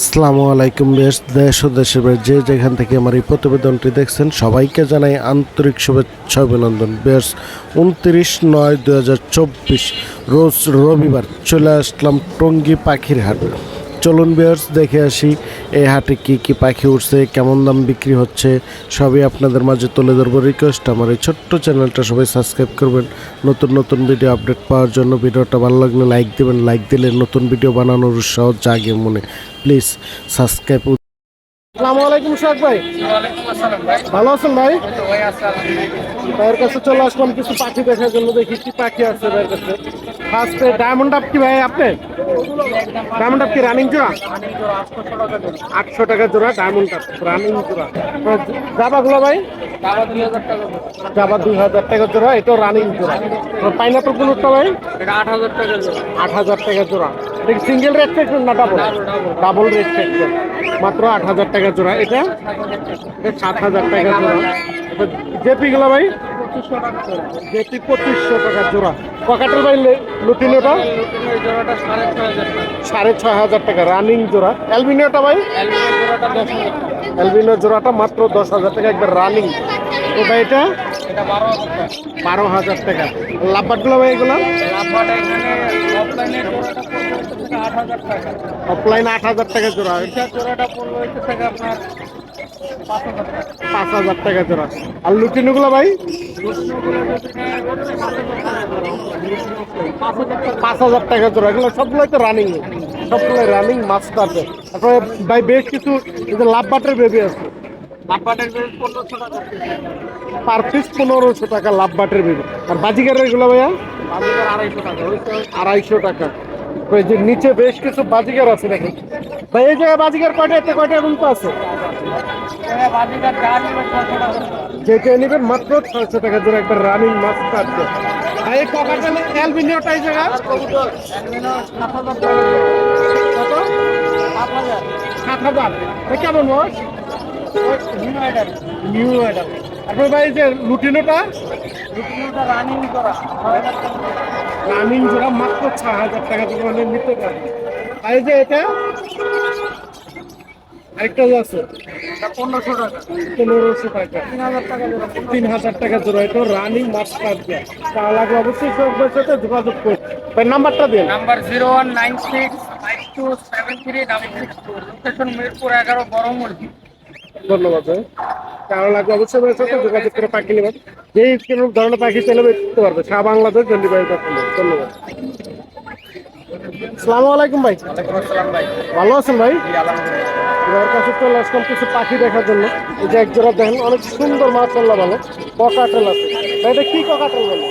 আসসালামু আলাইকুম বেশ দেশ ও দেশের যে যেখান থেকে আমার এই প্রতিবেদনটি দেখছেন, সবাইকে জানাই আন্তরিক শুভেচ্ছা অভিনন্দন। বেশ উনত্রিশ নয় দু রোজ রবিবার চলে আসলাম টঙ্গী পাখির হাট। চলুন বিয়ার্স দেখে আসি এই হাটে কি কি পাখি উঠছে, কেমন দাম বিক্রি হচ্ছে, সবই আপনাদের মাঝে তুলে ধরবো। রিকোয়েস্ট আমার এই ছোট্ট চ্যানেলটা সবাই সাবস্ক্রাইব করবেন। নতুন নতুন ভিডিও আপডেট পাওয়ার জন্য ভিডিওটা ভালো লাগলে লাইক দেবেন। লাইক দিলে নতুন ভিডিও বানানোর উৎসাহ জাগে মনে। প্লিজ সাবস্ক্রাইব আসসালামু আলাইকুম শাক ভাই। ভালো আছেন ভাই? ভাইয়ের কাছে চলে আসলাম কিছু পাখি দেখার জন্য দেখি কি পাখি আছে ভাইয়ের কাছে। ফার্স্টে ডায়মন্ড আপ কি ভাই আপনি? ডায়মন্ড আপ কি রানিং জোড়া? আটশো টাকা জোড়া। ডায়মন্ড আপ রানিং জোড়া। জাবাগুলো ভাই? টাকা দুই হাজার টাকা জাবা দুই হাজার টাকা জোড়া এটাও রানিং জোড়া। পাইনাপল কোনটা ভাই? আট হাজার টাকা জোড়া। আট হাজার টাকা জোড়া। এটা সিঙ্গেল রেট না ডাবল ডাবল রেট মাত্র আট হাজার টাকা জোড়া। এটা? এটা সাত হাজার টাকা জোড়া। জেপি গুলো ভাই? জেপি পঁচিশশো টাকা জোড়া। পকেটের ভাই লুটিনোটা? সাড়ে ছয় হাজার টাকা রানিং জোড়া। অ্যালবিনিওটা ভাই? অ্যালবিনো জোড়াটা মাত্র দশ হাজার টাকা একবার রানিং। তো ভাই এটা? এটা বারো হাজার টাকা। বারো হাজার ভাই এগুলো? অফলাইনে আট হাজার টাকা। জোড়া। জোড়াটা পড়বে থেকে আপনার পাঁচ হাজার টাকা। জোড়া। আর লুটিনোগুলো ভাই? পাঁচ হাজার টাকা জোড়া। এগুলো সবগুলোই তো রানিং সবগুলো রানিং মাস্টার তারপরে ভাই বেশ কিছু লাভ বাটের বেবি আছে। লাভবাটের পনেরোশো টাকা। পার পিস পনেরোশো টাকা লাভ বাটের বেবি আর বাজিগারের এগুলো ভাইয়া? আড়াইশো টাকা। ওই যে নিচে বেশ কিছু বাজিগার আছে দেখেন ভাই এই জায়গায় বাজিগার কয়টা এতে কয়টা তো আছে? যেটা নেবেন মাত্র ছয়শো টাকা জোড়া একটা রানিং মাস্টার আর এই ককাটেল অ্যালবিনিওটা এই জায়গা সাত হাজার। সাত কেমন বস? নিউ নিউ তারপর ভাই যে লুটিনোটা রুটিনটা রানিং করা রানিং জোড়া মাত্র ছ হাজার টাকা মানে নিতে পারবে আর যে এটা আরেকটা আছে পনেরোশো টাকা পনেরোশো টাকা তিন হাজার টাকা তিন হাজার টাকা জোড়া এটা রানিং মাস্টার দেয় তা লাগলে অবশ্যই সবার সাথে যোগাযোগ করুন ভাই নাম্বারটা দিন number zero one nine six five two seven three double six location Mirpur এগারো বড় মুরগি ধন্যবাদ ভাই। কারণ লাগবে অবশ্যই আমার সাথে যোগাযোগ করে পাখি নেবেন। যেই কোনো ধরনের পাখি চাইলে দিতে পারবে। সারা বাংলাদেশ ডেলিভারি করতে ধন্যবাদ। সালামু আলাইকুম ভাই। ভাই। ভালো আছেন ভাই? আলহামদুলিল্লাহ কাছে চলে আসলাম কিছু পাখি দেখার জন্য। এই যে এক জোড়া দেখেন অনেক সুন্দর মাছ মাশাল্লাহ ভালো ককাটেল আছে। এটা কি ককাটেল বলে?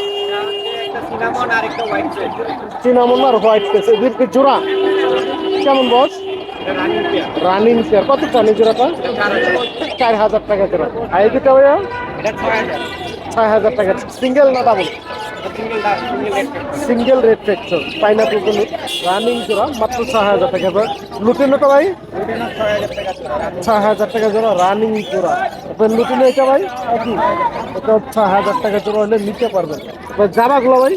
একটা সিনামন আর হোয়াইট চেক চিনামন আর হোয়াইট কেস এদের কি জোড়া। কেমন বস রানিং চেয়ার কত চান জোড়াটা? চার হাজার টাকা জোড়া। আর এই ভাইয়া? ছয় হাজার টাকা। সিঙ্গেল না ডাবল সিঙ্গেল রেড ফ্যাক্টর পাইনাপলগুলো রানিং জোড়া, মাত্র ছয় হাজার টাকা এবার লুটিনোটা ভাই? রুটিনও ছয় হাজার টাকা জোড়া জোড়া। রানিং জোড়া লুটিনো এটা ভাই? ছয় হাজার টাকা জোড়া হলে নিতে পারবেন। জামাগুলো ভাই?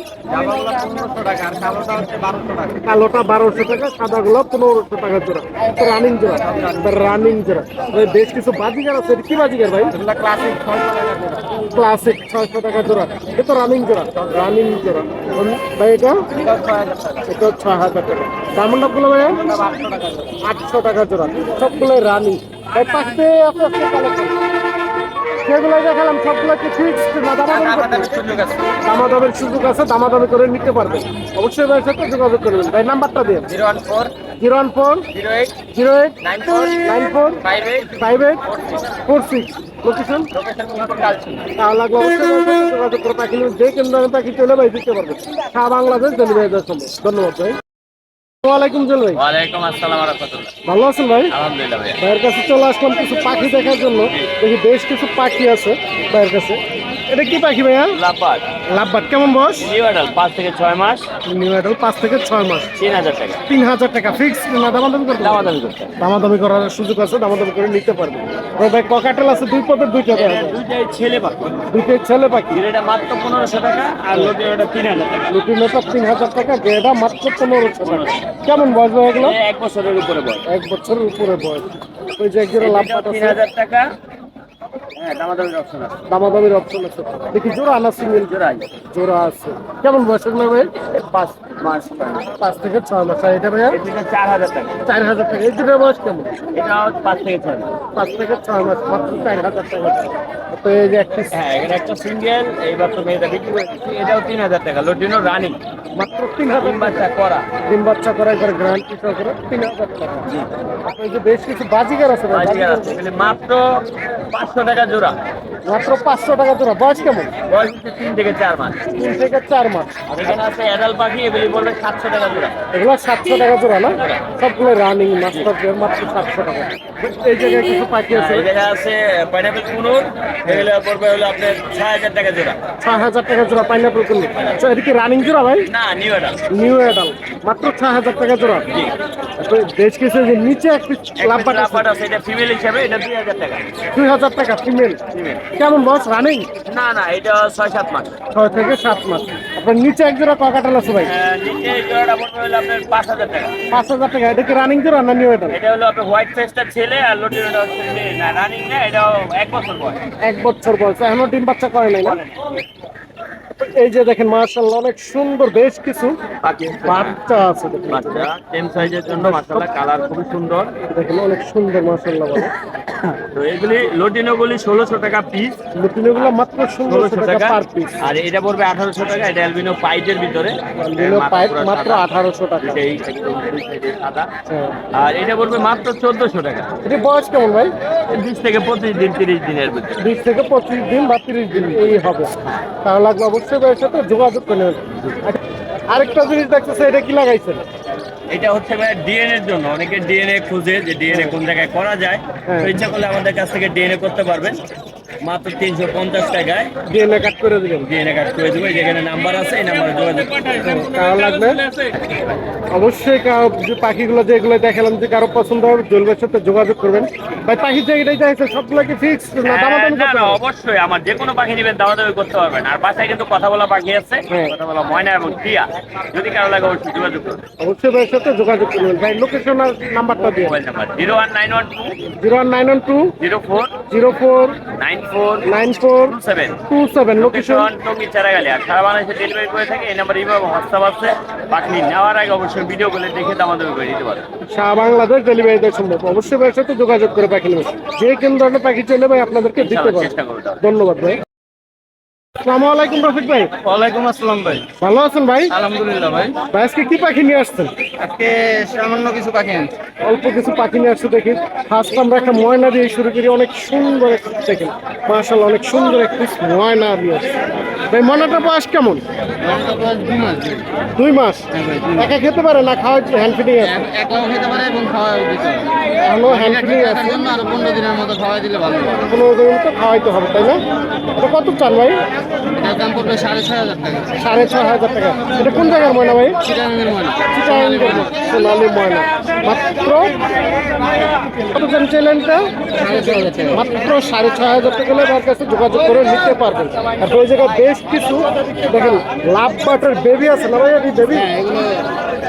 কালোটা বারোশো টাকা। সাদাগুলো পনেরোশো টাকা জোড়া। রানিং জোড়া রানিং জোড়া। বেশ কিছু বাজিগার আছে কি বাজিগার ভাই? ক্লাসিক ক্লাসিক ছয়শো টাকা জোড়া। এটা তো রানিং জোড়া রানিং জোড়া। ভাই এটা? এটাও ছয় হাজার টাকা। এটা ছয় হাজার টাকা। ডায়মন্ডগুলো ভাই আটশো টাকা জোড়া। সবগুলো রানিং পাশে আছে সেগুলো দেখালাম সবগুলো কি ফিক্সড না সুযোগ আছে। দামাদামের সুযোগ আছে দামাদামি করে নিতে পারবেন অবশ্যই ভাইয়ের সাথে যোগাযোগ করবেন। ভাই নাম্বারটা দিন zero one four zero one four zero eight zero eight nine four nine four five eight five eight four six. Location? তাহলে লাগলে অবশ্যই যোগাযোগ করে পাখি যে কেন্দ্র পাখি চলে ভাই দিতে পারবেন সারা বাংলাদেশ ডেলিভারি দেওয়ার সম্ভব ধন্যবাদ ভাই। ওয়ালাইকুম জল ভাই। ওয়ালাইকুম আসসালাম রহমতুল্লাহ। ভালো আছেন ভাই? আলহামদুলিল্লাহ ভাইয়া। ভাইয়ের কাছে চলে আসলাম কিছু পাখি দেখার জন্য। দেখি বেশ কিছু পাখি আছে ভাইয়ের কাছে। এটা কি পাখি ভাইয়া? লাভবাদ লাভবাট কেমন বয়স? নিউ অ্যাডাল পাঁচ থেকে ছয় মাস। নিউ অ্যাডাল পাঁচ থেকে ছয় মাস। তিন হাজার টাকা। তিন হাজার টাকা ফিক্স না দামাদামি করতে? দামাদামি করতে। দামাদামি করার সুযোগ আছে দামাদামি করে নিতে পারবে। ওই ভাই ককাটেল আছে দুই পদের দুইটা। দুইটাই ছেলে পাখি। দুইটাই ছেলে পাখি। এটা মাত্র পনেরোশো টাকা আর লোকের ওটা তিন হাজার টাকা। লুটিনোটা তিন হাজার টাকা গেডা মাত্র পনেরোশো টাকা। কেমন বয়স ভাই এগুলো? এক বছরের উপরে বয়স। এক বছরের উপরে বয়স। ওই যে একজোড়া লাভ এটাও তিন হাজার টাকা। হ্যাঁ দামাদামির অপশন আছে। দামাদামির অপশন আছে। দেখি জোড়া না সিঙ্গেল জোড়াই জোড়া আছে। কেমন বয়স এগুলো ভাই? পাঁচ মাস পাঁচ থেকে ছয় মাস। আর এটা ভাইয়া? এটা চার হাজার টাকা। চার হাজার টাকা। এই দুটোর বয়স কেমন? এটা পাঁচ থেকে ছয় মাস। পাঁচ থেকে ছয় মাস। মাত্র চার হাজার টাকা। তো এই যে একটি হ্যাঁ এখানে একটা সিঙ্গেল এইবার তো মেয়েটা বিক্রি করে দিচ্ছি। এটাও তিন হাজার টাকা লোটিনো রানিং মাত্র তিন হাজার বাচ্চা করা। ডিম বাচ্চা করা একবার গ্রান্টি করে তিন হাজার টাকা। যে বেশ কিছু বাজিকার আছে বাজিকার বাজিকার আছে মাত্র পাঁচশো টাকা জোড়া। মাত্র পাঁচশো টাকা জোড়া। বয়স কেমন? বয়স হচ্ছে তিন থেকে চার মাস। তিন থেকে চার মাস। আর এখানে আছে অ্যাডাল পাখি এগুলি বলবে সাতশো টাকা জোড়া। এগুলো সাতশো টাকা জোড়া না? সবগুলো রানিং মাস্টার মাত্র সাতশো টাকা। এই জায়গায় কিছু পাখি আছে? এই জায়গায় আছে পাইনাপেল কুনুর এগুলো পড়বে হলো আপনার ছয় হাজার টাকা জোড়া। ছয় হাজার টাকা জোড়া পাইনাপেল কুল এটা কি রানিং জোড়া ভাই? না নিউ অ্যাডাল নিউ অ্যাডাল মাত্র ছয় হাজার টাকা জোড়া। তো বেশ কিছু যে নিচে একটি লাভবাট আছে। আছে এটা ফিমেল হিসাবে এটা দুই হাজার টাকা। দুই হাজার টাকা ফিমেল কেমন বয়স রানিং না না এটা ছয় সাত মাস। ছয় থেকে সাত মাস। আপনার নিচে এক জোড়া ককাটাল আছে ভাই? নিচে জোড়াটা পড়বে হলো আপনার পাঁচ হাজার টাকা। পাঁচ হাজার টাকা। এটা কি রানিং জোড়া না নিউ অ্যাডাল এটা হলো আপনার হোয়াইট ফেসটা ছেলে আর হচ্ছে না রানিং না এটাও এক বছর বয়স। এক বছর বয়স। এখনও ডিম বাচ্চা করে নাই না? এই যে দেখেন মার্শাল্লাহ অনেক সুন্দর বেশ কিছু বাচ্চা আছে বাচ্চা টেন সাইজের জন্য কালার খুবই সুন্দর। দেখেন অনেক সুন্দর মার্শাল্লাহ তো এগুলি লোটিনোগুলি ষোলোশো টাকা পিস লুটিনগুলো মাত্র ষোলোশো টাকা পার পিস আর এটা পড়বে আঠারোশো টাকা এটা অ্যালবিনো পাইটের ভিতরে। পাইপ মাত্র আঠারোশো টাকা। এটাই একদম দুই side এ সাদা। হ্যাঁ। আর এটা পড়বে মাত্র চোদ্দশো টাকা। এটি বয়স কেমন ভাই? বিশ থেকে পঁচিশ দিন তিরিশ দিনের ভিতরে। বিশ থেকে পঁচিশ দিন বা তিরিশ দিন এই হবে। তাহলে লাগবে অবশ্যই ভাইয়ের সাথে যোগাযোগ করে আরেকটা জিনিস দেখতেছে এটা কি লাগাইছেন? এটা হচ্ছে ভাই ডিএনএ এর জন্য। অনেকে ডিএনএ খুঁজে যে ডিএনএ কোন জায়গায় করা যায়। হ্যাঁ। তো ইচ্ছা করলে আমাদের কাছ থেকে ডিএনএ করতে পারবেন। মাত্র তিনশো পঞ্চাশ টাকায় ডিএনএ কাট করে দিবেন। ডিএনএ কার্ড করে দেবো যেখানে নাম্বার আছে এই নাম্বারে যোগাযোগ কারও লাগবে? অবশ্যই কারও যে পাখিগুলো যেগুলো দেখালাম যে কারও পছন্দ হবে জলবের সাথে যোগাযোগ করবেন। ভাই পাখির যে এটাই সবগুলো কি ফিক্স না দামাদামি না করতে না অবশ্যই। আমার যে কোনো পাখি নেবেন দাবি করতে পারবেন। আর বাসায় কিন্তু কথা বলা পাখি আছে। হ্যাঁ। কথা বলা ময়না এবং টিয়া। যদি কারও লাগে অবশ্যই যোগাযোগ করবেন অবশ্যই ভাইয়ের সাথে যোগাযোগ করবেন। ভাই লোকেশন আর নাম্বারটা দিয়ে। Mobile number zero one nine one two zero one nine one two zero four zero four nine four nine four two seven. Two seven location location Tongi Cherag Ali আর সারা বাংলাদেশে ডেলিভারি করে থাকে এই number WhatsApp আছে। নেওয়ার আগে অবশ্যই video করে দেখে আমাদের করে দিতে বাংলাদেশ সম্ভব। অবশ্যই ভাইয়ের সাথে যোগাযোগ করে পাখি যে কোন ধরনের পাখি চলে ভাই আপনাদেরকে দিতে করব ধন্যবাদ ভাই। আসসালামু আলাইকুম রফিক ভাই। ওয়ালাইকুম আসসালাম ভাই। ভালো আছেন ভাই? আলহামদুলিল্লাহ ভাই। ভাই আজকে কি পাখি নিয়ে আসছেন? আজকে সামান্য কিছু পাখি আনছি। অল্প কিছু পাখি নিয়ে আসছে দেখি। ফার্স্ট আমরা একটা ময়না দিয়ে শুরু করি অনেক সুন্দর দেখেন। মার্শাল্লাহ অনেক সুন্দর একটি ময়না দিয়ে আসছে। ভাই ময়নাটার বয়স কেমন? দুই মাস। একা খেতে পারে না খাওয়া হ্যান্ড ফিডিং আছে একলাও খেতে পারে এবং খাওয়া দিতে হ্যান্ড আছে। জন্য পনেরো দিনের মতো খাওয়াই দিলে ভালো পনেরো খাওয়াইতে হবে তাই না? কত চান ভাই? এটার দাম পড়বে সাড়ে ছয় হাজার টাকা। সাড়ে ছয় হাজার টাকা। এটা কোন জায়গার ময়না ভাই? চিটাঙ্গের ময়না। চিটাঙ্গের সোনালি ময়না। মাত্র কত দাম মাত্র সাড়ে ছয় হাজার টাকা হলে তার কাছে যোগাযোগ করে নিতে পারবেন। আর ওই জায়গায় বেশ কিছু দেখেন লাভ বাটার বেবি আছে না ভাই বেবি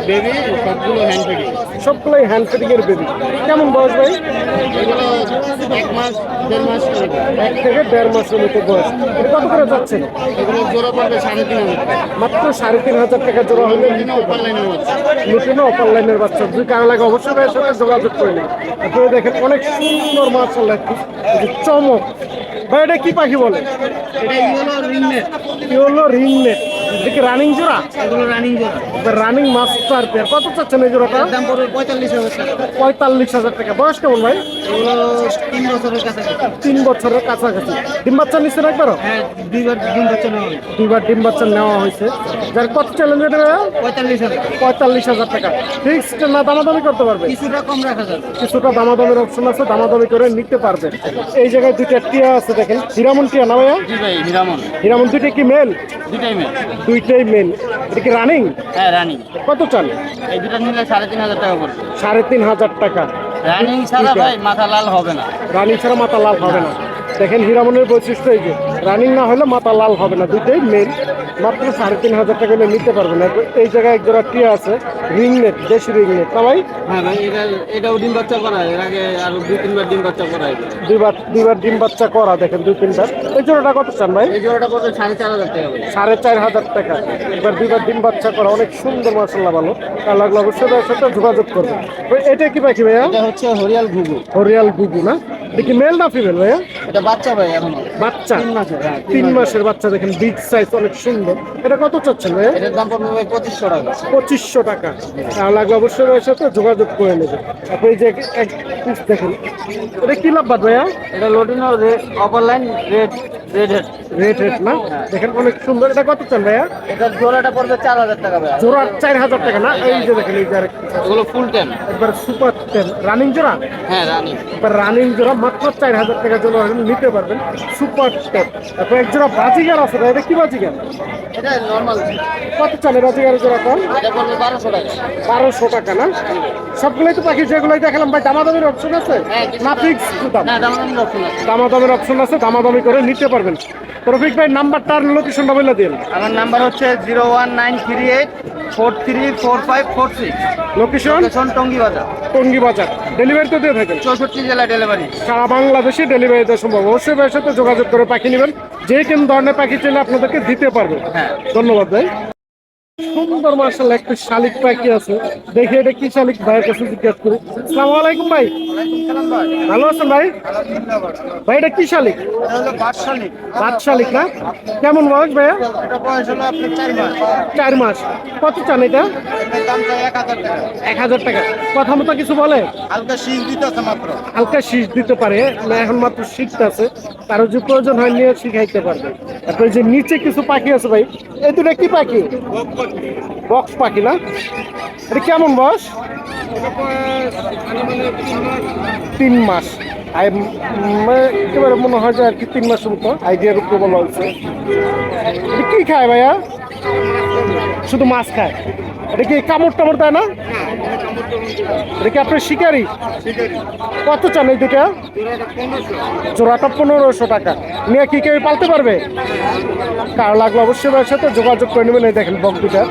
বেবি সবগুলো হ্যান্ড ফিডিং সবগুলোই হ্যান্ড ফিটিং এর বেবি কেমন বয়স ভাই? এগুলো এক মাস দেড় মাস এক থেকে দেড় মাসের মতো বয়স। এটা কত করে যাচ্ছে? এগুলো জোড়া পড়বে সাড়ে তিন হাজার মাত্র সাড়ে তিন হাজার টাকা জোড়া হলে নতুন অপার লাইনের বাচ্চা। দুই কারও লাগে অবশ্যই ভাইয়ের সাথে যোগাযোগ করে নিন। দেখেন অনেক সুন্দর মাছ মার্শাল্লাহ চমক। ভাই এটা কি পাখি বলে? এটা হলো কি হলো রিং নেট। দেখি রানিং জোড়া? এগুলো রানিং জোড়া। রানিং মাস্টার পেয়ার কত চাচ্ছেন এই জোড়াটা? দাম পড়বে পঁয়তাল্লিশ হাজার টাকা। পঁয়তাল্লিশ হাজার টাকা। বয়স কেমন ভাই? এগুলো তিন বছরের কাছাকাছি। তিন বছরের কাছাকাছি। ডিম বাচ্চা নিচ্ছেন একবারও? হ্যাঁ দুইবার ডিম বাচ্চা নেওয়া হবে দুইবার ডিম বাচ্চা নেওয়া হয়েছে। যার কত চ্যালেঞ্জ এটা পঁয়তাল্লিশ হাজার পঁয়তাল্লিশ হাজার টাকা। ফিক্সড না দামাদামি করতে পারবে? কিছুটা কম রাখা যাবে। কিছুটা দামাদামের অপশন আছে দামাদামি করে নিতে পারবে। এই জায়গায় দুইটা টিয়া আছে দেখেন। হিরামন টিয়া না ভাইয়া? জি ভাই হিরামন। হিরামন দুইটা কি মেল দুটাই মেল দুইটাই মেন এটা কি রানিং হ্যাঁ রানিং কত চলে? এই দুটা নিলে সাড়ে তিন হাজার টাকা পড়বে। সাড়ে তিন হাজার টাকা। রানিং ছাড়া ভাই মাথা লাল হবে না। রানিং ছাড়া মাথা লাল হবে না। দেখেন হিরামনের বৈশিষ্ট্য এই যে রানিং না হলে মাথা লাল হবে না। দুইটাই মেল মাত্র সাড়ে তিন হাজার টাকা হলে নিতে পারবেন। এই জায়গায় এক জোড়া টিয়া আছে রিং নেট দেশি রিং নেট। না ভাই? হ্যাঁ ভাই এটা এটাও ডিম বাচ্চা করা এর আগে আরও দুই তিনবার ডিম বাচ্চা করা দুইবার দুইবার ডিম বাচ্চা করা দেখেন দুই তিনবার। এই জোড়াটা কত চান ভাই? এই জোড়াটা পড়বে সাড়ে চার হাজার টাকা সাড়ে চার হাজার টাকা। এবার দুইবার ডিম বাচ্চা করা অনেক সুন্দর মাসাল্লাহ ভালো। তার লাগলে অবশ্যই ভাইয়ের সাথে যোগাযোগ করবে ভাই, এটা কি পাখি ভাইয়া? এটা হচ্ছে হরিয়াল ঘুঘু। হরিয়াল গুগু না? দেখি মেল না ফিমেল ভাইয়া? এটা বাচ্চা ভাই এখন। বাচ্চা। তিন মাসের হ্যাঁ তিন মাসের। বাচ্চা দেখেন বিগ সাইজ অনেক সুন্দর। এটা কত চাচ্ছেন ভাইয়া এটার দাম পড়বে পঁচিশশো টাকা। পঁচিশশো টাকা। লাগলে অবশ্যই ভাইয়ের সাথে যোগাযোগ করে নেবে তারপরে এই যে এক পিস দেখেন। এটা কি লাভ ভাইয়া? এটা lutino opaline red red head rate rate না? দেখেন অনেক সুন্দর। এটা কত চান ভাইয়া? এটার জোড়াটা পড়বে চার হাজার টাকা ভাই জোড়া চার হাজার টাকা না? এই যে দেখেন এই যে এগুলো ফুল একবার সুপার টেন রানিং জোড়া? হ্যাঁ রানি এবার রানিং জোড়া মাত্র চার হাজার টাকা জন্য নিতে পারবেন। সুপার টেন তারপর এক জোড়া বাজিগার আছে ভাই, এটা কি বাজিগার? এটা নর্মাল কত চালে বাজিগারের জোড়া কম এটা পড়বে বারোশো টাকা। বারোশো টাকা না? সবগুলোই তো পাখি যেগুলোই দেখালাম ভাই দামাদামির অপশন আছে? হ্যাঁ, না ফিক্স দাম দামাদামির অপশন আছে। দামাদামি করে নিতে পারবেন। রফিক ভাই নাম্বারটা আর লোকেশনটা বলে দিন। আমার নাম্বার হচ্ছে zero one nine three eight four three four five four six. Location location Tongi বাজার। টঙ্গি বাজার। ডেলিভারি তো দিয়ে থাকেন। চৌষট্টি জেলা ডেলিভারি সারা বাংলাদেশে ডেলিভারি দেওয়া সম্ভব। অবশ্যই ভাইয়ের সাথে যোগাযোগ করে পাখি নেবেন। যে কোনো ধরনের পাখি চাইলে আপনাদেরকে দিতে পারবে। হ্যাঁ। ধন্যবাদ ভাই। সুন্দর মার্শাল একটা শালিক পাখি আছে। দেখি এটা কি শালিক? ভাইয়ের কাছে জিজ্ঞাসা করি। আসসালামু আলাইকুম ভাই। ভালো আছেন ভাই? ভাই, এটা কি শালিক? বাদ শালিক না? কেমন বয়স ভাইয়া? চার মাস। কত চান এটা? এক হাজার টাকা। কথা মতো কিছু বলে? হালকা শীষ দিতে আছে মাত্র হালকা শীষ দিতে পারে। না, এখন মাত্র শিখতেছে কারও যে প্রয়োজন হয় নিয়ে শিখাইতে পারবে। তারপরে যে নিচে কিছু পাখি আছে ভাই। এই দুটা কি পাখি? বক্স পাখি না? এটা কেমন বয়স? তিন মাস। একেবারে মনে হয় যে আর কি তিন মাসের মতো। আইডিয়ার উপরে বলা হয়েছে। এটা কি খায় ভাইয়া? শুধু মাছ খায়? এটা কি কামড় টামড় দেয় না? এটা কি আপনার শিকারি? কত চান এই দুটা জোড়াটা পনেরোশো টাকা। নিয়ে কি কেউ পালতে পারবে? কার লাগল অবশ্যই ভাইয়ের সাথে যোগাযোগ করে নেবেন। এই দেখেন বক দুটা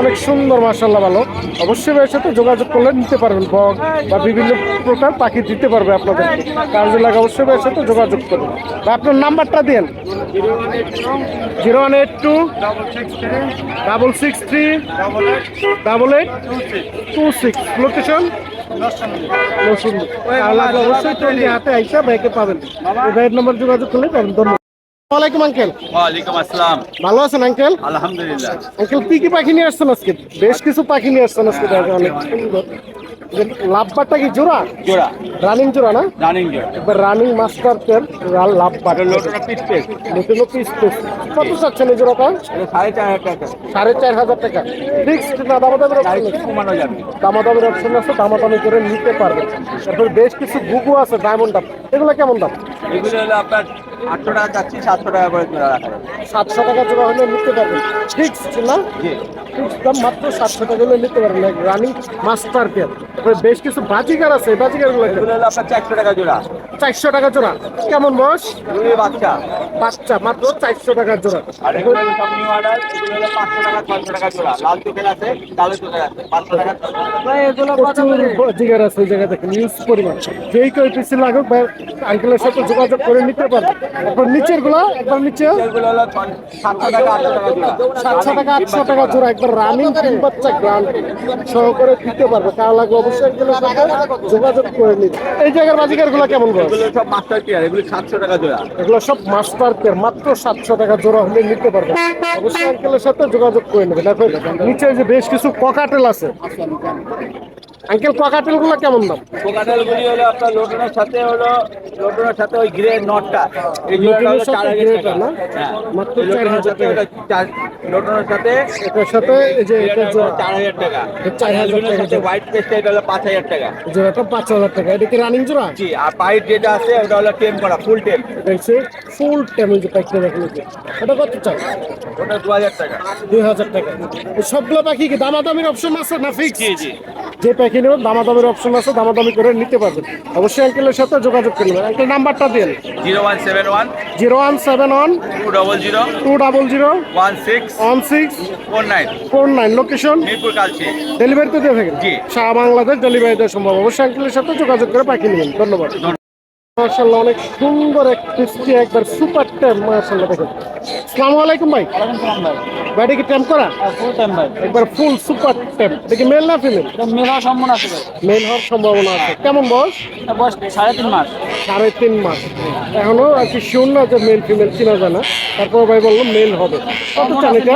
অনেক সুন্দর মার্শাল্লাহ ভালো। অবশ্যই ভাইয়ের সাথে যোগাযোগ করলে নিতে পারবেন বক বা বিভিন্ন প্রকার পাখি দিতে পারবে আপনাদের। কার যে লাগে অবশ্যই ভাইয়ের সাথে যোগাযোগ করবেন বা আপনার নাম্বারটা দিন zero one eight two double six three double eight two six. Location রসুন লাগলে অবশ্যই ট্রেনটি হাতে আইসা ভাইকে পাবেন। এই নম্বর যোগাযোগ করলে পাবেন। ধন্যবাদ। আঙ্কেল। ওয়ালাইকুম আসসালাম। ভালো আছেন আঙ্কেল? আলহামদুলিল্লাহ। আঙ্কেল কি কি পাখি নিয়ে আসছেন আজকে? বেশ কিছু পাখি নিয়ে আসছেন আজকে অনেক। সুন্দর লাভবারটা কি জোড়া? জোড়া। রানিং জোড়া না? রানিং জোড়া। এবার রানিং মাস্টার পেন লাভবার। লোটরা পিস পেস নতুন পিস পিস কত চাচ্ছেন এই জোড়াটা? সাড়ে চার হাজার টাকা। সাড়ে চার হাজার টাকা। ফিক্সড না দামাদামের অপশন কমানো যাবে। দামাদামের অপশন আছে দামাদামি করে নিতে পারবেন। তারপর বেশ কিছু গুগু আছে ডায়মন্ড দাম। এগুলো কেমন দাম? এগুলো হলো আপনার আটশো টাকা চাচ্ছি সাতশো টাকা করে জোড়া রাখা সাতশো টাকা জোড়া হলে নিতে পারবেন। ফিক্সড না? ফিক্সড দাম মাত্র সাতশো টাকা হলে নিতে পারবেন। রানিং মাস্টার পেয়ার বেশ কিছু বাজিকার আছে বাজিকারগুলো এগুলো হলো আপনার চারশো টাকা জোড়া। চারশো টাকা জোড়া। কেমন বয়স? বাচ্চা। বাচ্চা মাত্র চারশো টাকা জোড়া। আর এগুলো সব নিউ অর্ডার এগুলো হলো পাঁচশো টাকা ছয়শো টাকা জোড়া। লাল চোখের আছে কালো চোখের আছে পাঁচশো টাকা প্রচুর আছে ওই জায়গায় দেখেন ইউজ পরিমাণ। যেই কেউ পিসি লাগুক বা আঙ্কেলের সাথে যোগাযোগ করে নিতে পারবে একবার নিচেরগুলা একবার নিচে সাতশো টাকা আটশো টাকা জোড়া। সাতশো টাকা আটশো টাকা জোড়া একবার রানিং তিন বাচ্চা গ্রান্ড সহকারে দিতে পারবে। কার লাগবে সাথে যোগাযোগ করে নিন। এই জায়গার বাজিকারগুলা কেমন এগুলো সব মাস্টার পেয়ার এগুলো সাতশো টাকা জোড়া। এগুলো সব মাস্টার পেয়ার মাত্র সাতশো টাকা জোড়া হলে নিতে পারবে অবশ্যই আঙ্কেলের সাথে যোগাযোগ করে নেবে দেখো নিচে যে বেশ কিছু ককাটেল আছে। আঙ্কেল ককাটেলগুলো কেমন দাম? কোকাটেলগুলি হলো আপনার লোটনের সাথে হলো লোটনের সাথে ওই গ্রে নটটা এই জোড়াটা হলো চার হাজার টাকা। না? হ্যাঁ। মাত্র চার হাজার সাথে টাকা। ওটা চার- লোটনের সাথে এটার সাথে এই যে এটা জোড়া চার হাজার টাকা। চার হাজার টাকা সাথে হোয়াইট পেস্টটা এটা হলো পাঁচ হাজার টাকা। জোড়াটা পাঁচ হাজার টাকা। এটা কি রানিং জোড়া? জি আর পাইট যেটা আছে ওটা হলো টেম করা ফুল টেম দেখছি ফুল টেবিল যে প্যাকটা দেখুন এটা কত চাই? ওটা দু হাজার টাকা। দুই হাজার টাকা। সবগুলো পাখি কি? দামাদামির অপশন আছে না ফিক্স জি জি। যে নেবেন দামাদামির অপশন আছে দামাদামি করে নিতে পারবেন। অবশ্যই অ্যাঙ্কেলের সাথে যোগাযোগ করবেন। নেবেন আঙ্কেল নাম্বারটা দিন। Zero one seven one zero one seven one two double zero two double zero one six one six four nine four nine. Location Mirpur Kalshi. ডেলিভারিতে দিয়ে থাকেন? জি। সারা বাংলাদেশ ডেলিভারি দেওয়া সম্ভব। অবশ্যই অ্যাঙ্কেলের সাথে যোগাযোগ করে পাখি নেবেন। ধন্যবাদ। অনেক সুন্দর এক একবার সুপার ট্যাম মার্শাল্লাহ দেখেন। আসসালামু আলাইকুম ভাই। গাড়ি কি করা? একবার ফুল সুপার ট্যাম্প দেখি মেল না ফিমেল মেলা সম্মান আছে মেল হওয়ার সম্ভাবনা আছে। কেমন বয়স? বয়স সাড়ে তিন মাস। সাড়ে তিন মাস। এখনও আর কি শিওর না যে মেল ফিমেল চিনা যায় না। তারপর ভাই বলল মেল হবে। কত চান এটা?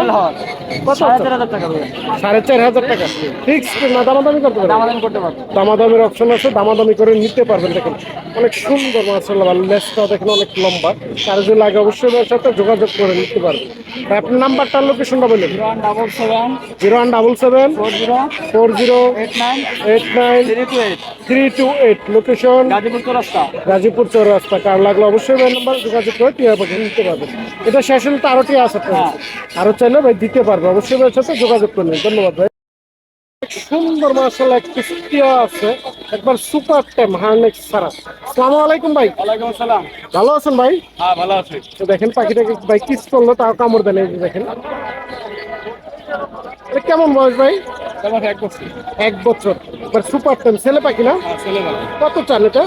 সাড়ে চার হাজার টাকা ফিক্স না দামাদামি করতে পারবেন? দামাদামি করতে পারব। দামাদামির অপশন আছে দামাদামি করে নিতে পারবেন দেখেন। অনেক সুন্দর মার্শাল্লাহ লেসটাও দেখেন অনেক লম্বা। কার যদি লাগে অবশ্যই ওর সাথে যোগাযোগ করে নিতে পারবেন। আপনার নাম্বারটা লোকেশনটা seven zero one double seven four zero four zero eight nine three two eight three two eight. Location? Gazipur Chowrasta. কার লাগলে অবশ্যই ভাই নাম্বার যোগাযোগ করে টিয়া পাখি নিতে পারবেন। এটা শেষ হলে তো আরও টিয়া আছে আপনার কাছে। আরও চাইলে ভাই দিতে পারবে। অবশ্যই ভাইয়ের সাথে যোগাযোগ করবেন ধন্যবাদ ভাই। সুন্দর মার্শাল এক পিস আছে। একবার সুপার টাইম হার্নেক্স ছাড়া। আসসালামু আলাইকুম ভাই। ওয়ালাইকুম আসসালাম। ভালো আছেন ভাই? হ্যাঁ ভালো আছি। তো দেখেন পাখিটাকে ভাই কিস করল তাও কামড় দেন এই দেখেন। কেমন বয়স ভাই? এক বছর। এক বছর। এবার সুপার টাইম ছেলে পাখি না? কত চান এটা?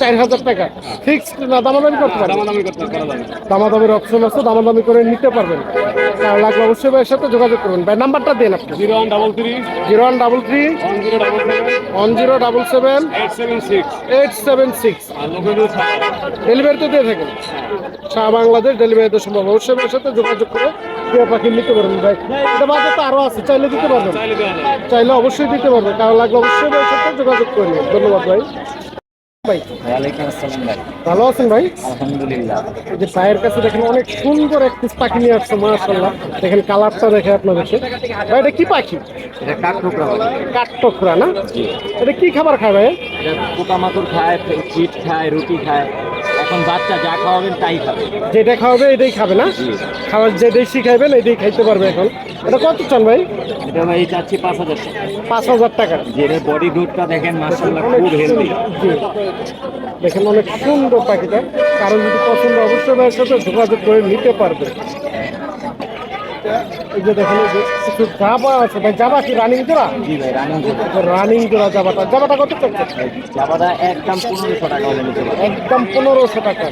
চার হাজার টাকা ফিক্সড না দামাদামি করতে পারবেন? দামাদামি করা যাবে দামাদামির অপশন আছে দামাদামি করে নিতে পারবেন। তার লাগলে অবশ্যই ভাইয়ের সাথে যোগাযোগ করবেন। ভাই, নাম্বারটা দেন আপনি। Zero one double three, zero one double three one zero double seven, eight seven six. Six ডেলিভারিতে দিয়ে থাকেন। সারা বাংলাদেশ ডেলিভারিতে সম্ভব। অবশ্যই ভাইয়ের সাথে যোগাযোগ করে টিয়া পাখি নিতে পারবেন ভাই। এটা বাদে তো আরও আছে, চাইলে দিতে পারবেন। চাইলে অবশ্যই দিতে পারবে কারও লাগলে অবশ্যই ভাইয়ের সাথে যোগাযোগ করে ধন্যবাদ ভাই। ভাই। ওয়ালাইকুম আসসালাম ভাই। ভালো আছেন ভাই? আলহামদুলিল্লাহ। যে ভাইয়ের কাছে দেখেন অনেক সুন্দর এক পিস পাখি নিয়ে আসছে মাশাল্লাহ দেখেন কালারটা দেখে আপনাদেরকে। ভাই এটা কি পাখি? এটা কাঠ টুকরা না? এটা কি খাবার খায় ভাই পোকামাকড় খায় চিট খায় রুটি খায়। এখন বাচ্চা যা খাওয়াবেন তাই খাবে। যেটা খাওয়াবে এটাই খাবে না? খাওয়ার যে দেশি খাইবেন এটাই খাইতে পারবে এখন। এটা কত চান ভাই? এটা ভাই চাচ্ছি পাঁচ হাজার টাকা। পাঁচ হাজার টাকা। যেটা বডি গ্রোথটা দেখেন মাসাল্লাহ খুব হেলদি দেখেন অনেক সুন্দর পাখিটা কারণ যদি পছন্দ অবশ্যই ভাইয়ের সাথে যোগাযোগ করে নিতে পারবে। এই যে দেখেন কিছু জাবা আছে ভাই জাবা কি রানিং জোড়া? জি ভাই রানিং রানিং জোড়া জাবাটা জাবাটা কত চাচ্ছে জামাটা একদম পনেরোশো টাকা একদম পনেরোশো টাকা।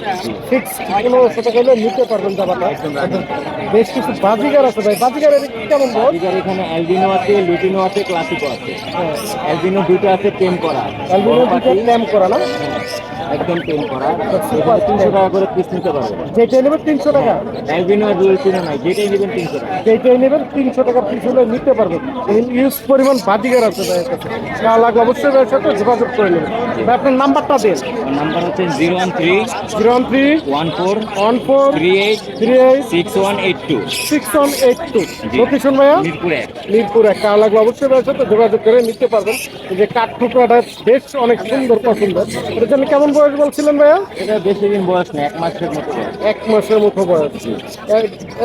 ফিক্স পনেরোশো টাকা হলে নিতে পারবেন জামাটা বেশ কিছু বাজিগার আছে ভাই। বাজিগারের কেমন বল? এখানে অ্যালবিনো আছে লুটিনো আছে ক্লাসিকো আছে। অ্যালবিনো দুটো আছে টেম করা। অ্যালবিনো দুটো ক্যাম্প করা না? একদম টেম করা। এবার তিনশো টাকা করে পিস নিতে পারবেন যেটাই নেবেন তিনশো টাকা। অ্যালবিনো আর লুটিনো নাই যেটাই নেবেন তিনশো টাকা। যেটাই নেবেন তিনশো টাকা পিস হলে নিতে পারবেন ইউজ পরিমাণ বাজিগার আছে ভাইয়ের কাছে। যা লাগলে অবশ্যই ভাইয়ের সাথে যোগাযোগ করে নেবেন। ভাই আপনার নাম্বারটা দেন। নাম্বার হচ্ছে zero one three zero one three one four one four three eight three eight six one eight two. Six one eight two. Location ভাইয়া? মিরপুরে মিরপুর একটা লাগলে অবশ্যই ভাইয়ের সাথে যোগাযোগ করে নিতে পারবেন। যে কাঠ টুকরাটা বেশ অনেক সুন্দর পছন্দ এটার জন্য কেমন বয়স বলছিলেন ভাইয়া? এটা বেশি দিন বয়স না এক মাসের মতো এক মাসের মতো বয়স।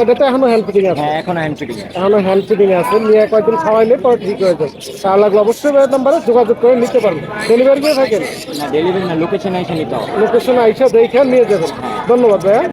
এটা তো এখনও হ্যান্ড ফিটিং আছে? হ্যাঁ এখন হ্যান্ড ফিটিং এখনও হ্যান্ড ফিটিং আছে। নিয়ে কয়েকদিন খাওয়াইলে পরে ঠিক হয়ে যাবে। তার লাগলে অবশ্যই ভাইয়ের নাম্বারে যোগাযোগ করে নিতে পারবেন। ডেলিভারি করে থাকেন? না ডেলিভারি না লোকেশন আইসা নিতে হবে। লোকেশন আইসা দেখে নিয়ে যাবেন। ধন্যবাদ ভাইয়া।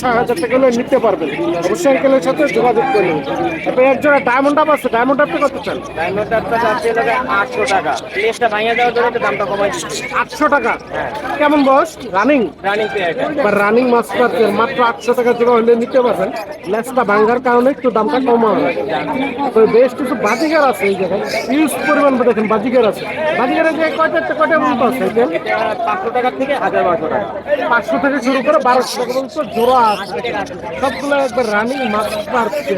ছয় হাজার টাকা হলে নিতে পারবেন। অবশ্যই আঙ্কেলের সাথে যোগাযোগ করে নেবেন। তারপরে এক জোড়া ডায়মন্ড আপ আছে। ডায়মন্ড আপনি কত চান? আটশো টাকা। প্লেসটা ভাঙিয়ে দেওয়ার জন্য দামটা কমাই আটশো টাকা? কেমন বয়স? রানিং রানিং পেয়ারটা বা রানিং মাছ মাত্র আটশো টাকা জোড়া হলে নিতে পারবেন। লেসটা ভাঙ্গার কারণে একটু দামটা কম হবে। তো বেশ কিছু বাজিগার আছে এই জায়গায়। ইউজ পরিমাণ দেখেন বাজিগার আছে। বাজিগারের যে কয়টা কয়টা মূল্য আছে? পাঁচশো টাকা থেকে হাজার বারোশো টাকা। পাঁচশো থেকে শুরু করে বারোশো টাকা পর্যন্ত জোড়া আছে সবগুলো একবার রানিং মাছ পাচ্ছে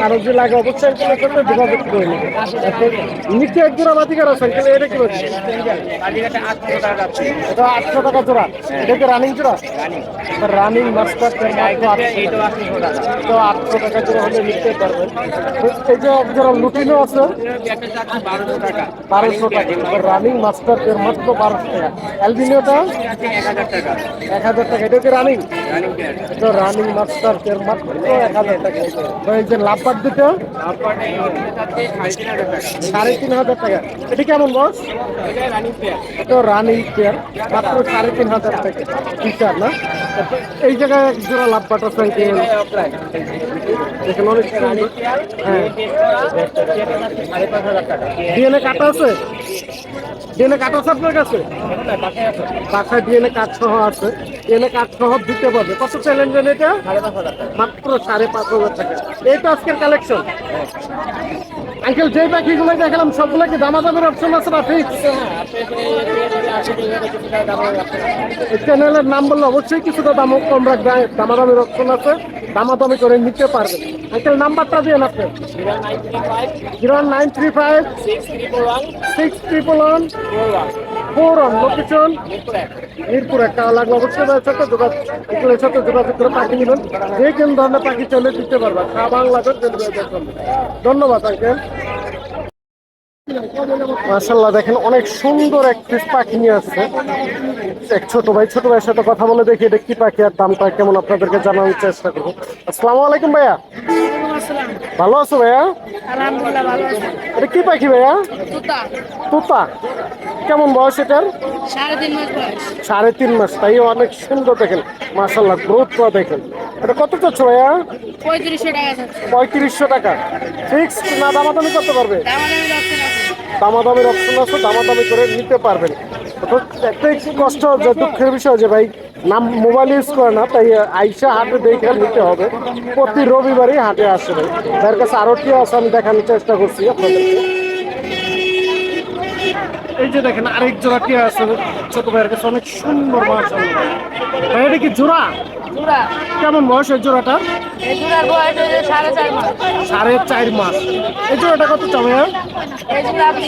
কারও যে লাগে অবশ্যই এগুলোর সাথে যোগাযোগ করে নেবে। নিচে এক জোড়া বাজিগার আছে, কিন্তু এটা কি বলছে? এটা আটশো টাকা জোড়া। এটা কি রানিং জোড়া? রানিং মাছ টাকা। তো আটশো টাকা জোড়া হলে নিতে পারবেন। এই যে এক জোড়া লুটিনও আছে, বারোশো টাকা। রানিং মাস্টার এর মাত্র বারোশো টাকা। অ্যালবিনিওটা এক হাজার টাকা। এটা কি রানিং? তো রানিং মাস্টার এর মাত্র এক হাজার টাকা এই যে লাভবার দুটো সাড়ে তিন হাজার টাকা। এটা কেমন বস? এটা রানিং পেয়ার তো রানিং পেয়ার মাত্র সাড়ে তিন হাজার টাকা। টিচার না? এই জায়গায় এক জোড়া লাভবাট আছে আঙ্কেল। অনেক হ্যাঁ। ডিএনএ কাটা আছে? ডিএনএ কাটা আছে আপনার কাছে? বাসায় ডিএনএ কার্ড সহ আছে। ডিএনএ কার্ড সহ দিতে পারবে। কত চ্যালেঞ্জ এটা? মাত্র সাড়ে পাঁচ হাজার টাকা। এই তো আজকের কালেকশন আঙ্কেল যে পাখিগুলো দেখালাম সবগুলো কি দামাদামের অপশন আছে না ফিক্স চ্যানেলের নাম বললে অবশ্যই কিছুটা দাম কম রাখবে দামাদামের অপশন আছে, দামাদামি করে নিতে পারবেন আঙ্কেল, নাম্বারটা দিয়ে আপনি। Zero nine three five, six triple one, four one. Location Mirpur একটা লাগবে? অবশ্যই সাথে যোগাযোগ এগুলোর সাথে যোগাযোগ করে পাখি নেবেন। যে কোন ধরনের পাখি চলে দিতে পারবে। সারা বাংলাদেশ ধন্যবাদ, আঙ্কেল। মাশাল্লাহ দেখেন অনেক সুন্দর এক পাখি নিয়ে আসছে। এক ছোট ভাই ছোট ভাইয়ের সাথে কথা বলে দেখি এটা কি পাখি আর দামটা কেমন আপনাদেরকে জানানোর চেষ্টা করব। আসসালামু আলাইকুম ভাইয়া। ভালো আছো ভাইয়া? এটা কি পাখি ভাইয়া? তুতা। কেমন বয়স এটার? সাড়ে তিন মাস তাই অনেক সুন্দর দেখেন। মাশাল্লাহ গ্রোথটা দেখেন। এটা কত চাচ্ছ ভাইয়া? পঁয়ত্রিশশো টাকা ফিক্স না দামাদামি করতে পারবে? দামাদামির অপশন আছে দামাদামি করে নিতে পারবেন। একটাই কষ্ট যে দুঃখের বিষয় যে ভাই, নাম মোবাইল ইউজ করে না, তাই আইসা হাটে দেখে নিতে হবে। প্রতি রবিবারই হাটে আসে ভাই। তার কাছে আরও কি আছে, আমি দেখানোর চেষ্টা করছি আপনাদেরকে। এই যে দেখেন আরেক জোড়া কে আছে ছোট ভাইয়ের কাছে অনেক সুন্দর মাছ ভাই এটা কি জোড়া? কেমন বয়স এই জোড়াটা? সাড়ে চার মাস। এই জোড়াটা কত আপনি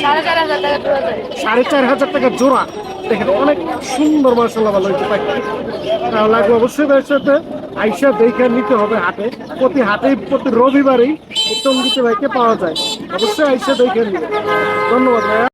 সাড়ে চার হাজার টাকা জোড়া দেখেন অনেক সুন্দর মার্শাল্লাহ ভালো হয়েছে পাখি লাগবে অবশ্যই ভাইয়ের সাথে। আইসা দেখে নিতে হবে হাটে প্রতি হাটেই প্রতি রবিবারেই উত্তম ভাইকে পাওয়া যায়। অবশ্যই আইসা দেখে নিবে। ধন্যবাদ ভাইয়া।